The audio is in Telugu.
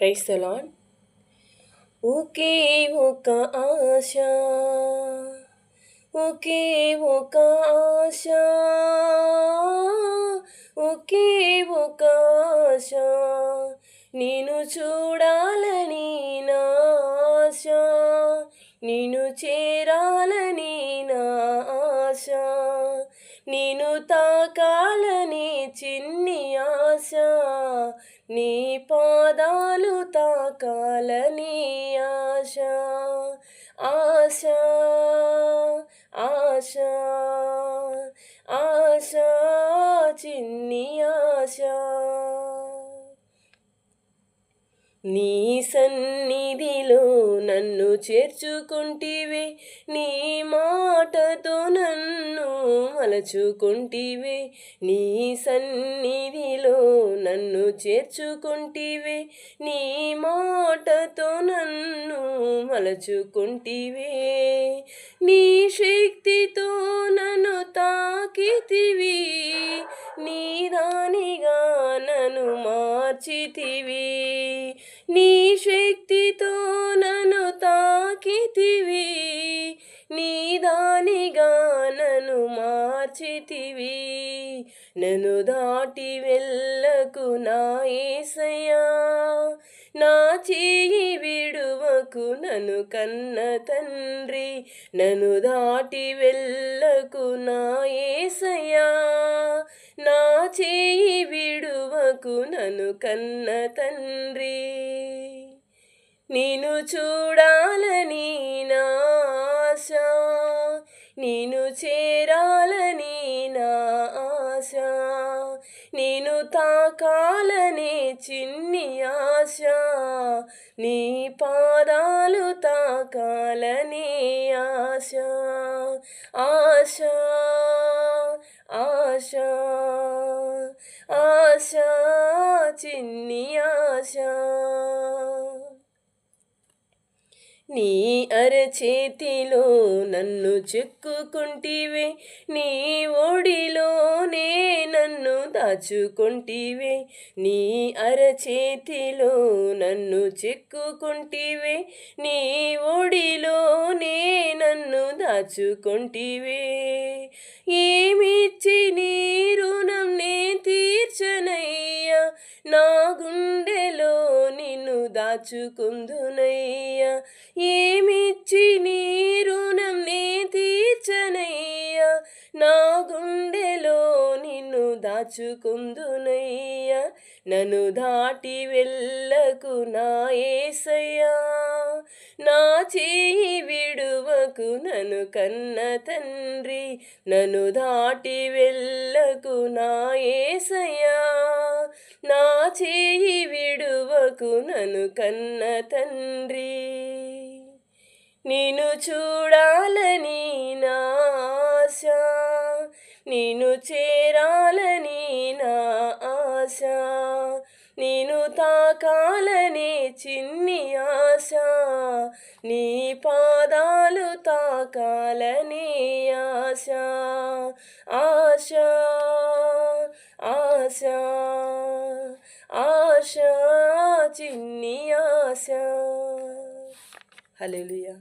ప్రైస్ లాడ్ ఒకే ఒక ఆశ ఒకే ఒక ఆశ ఒకే ఒక ఆశ నేను చూడాలని నా ఆశ నేను చేరాలని నా ఆశ నేను తాకాలని చిన్ని ఆశ నీ పాదాలు తాకాలని ఆశ ఆశ ఆశ ఆశ చిన్ని ఆశ నీ సన్నిధిలో నన్ను చేర్చుకుంటివే నీ మాటతో నన్ను మలచుకుంటివే నీ సన్నిధిలో నన్ను చేర్చుకుంటివే నీ మాటతో నన్ను మలచుకుంటివే. నీ శక్తితో నన్ను తాకితివి నీ దానిగా నన్ను మార్చితివి. నీ శక్తితో నన్ను తాకితివి నీ దానిగా నన్ను మార్చితివి. నన్ను దాటి వెళ్ళకు నా ఏసయ్యా నా చేయి విడువకు నన్ను కన్న తండ్రి. నన్ను దాటి వెళ్ళకు నా ఏసయ్యా నా చేయి నాకు నన్ను కన్న తండ్రి. నేను చూడాలని నాశ ఆశ. నేను చేరాలని నా ఆశ. నేను తాకాలనే చిన్ని ఆశ. నీ పాదాలు తాకాలని ఆశ. ఆశ ఆశ. ఆశ చిన్ని ఆశ. నీ అరచేతిలో నన్ను చెక్కుకుంటివే నీ ఒడిలోనే నన్ను దాచుకుంటివే నీ అరచేతిలో నన్ను చెక్కుకుంటివే నీ ఒడిలోనే నన్ను దాచుకుంటివే. ఏమిచ్చి దాచుకుందునయ్యా. ఏమిచ్చి నీ రుణం నే తీర్చనయ్యా? నా గుండెలో నిన్ను దాచుకుందునయ్యా. నన్ను దాటి వెళ్ళకు నా ఏసయ్యా. నా చేయి విడువకు నన్ను కన్న తండ్రి. నన్ను దాటి వెళ్ళకు నా ఏసయ్యా. నా చేయి విడువకు నను కన్న తండ్రి. నేను చూడాలని నాశ నిను చేరాలని నా ఆశ. నేను తాకాలనే చిన్ని ఆశ. నీ పాదాలు తాకాలని ఆశ. ఆశ. ఆశ. ఆశ. చిన్ని ఆశ హల్లెలూయా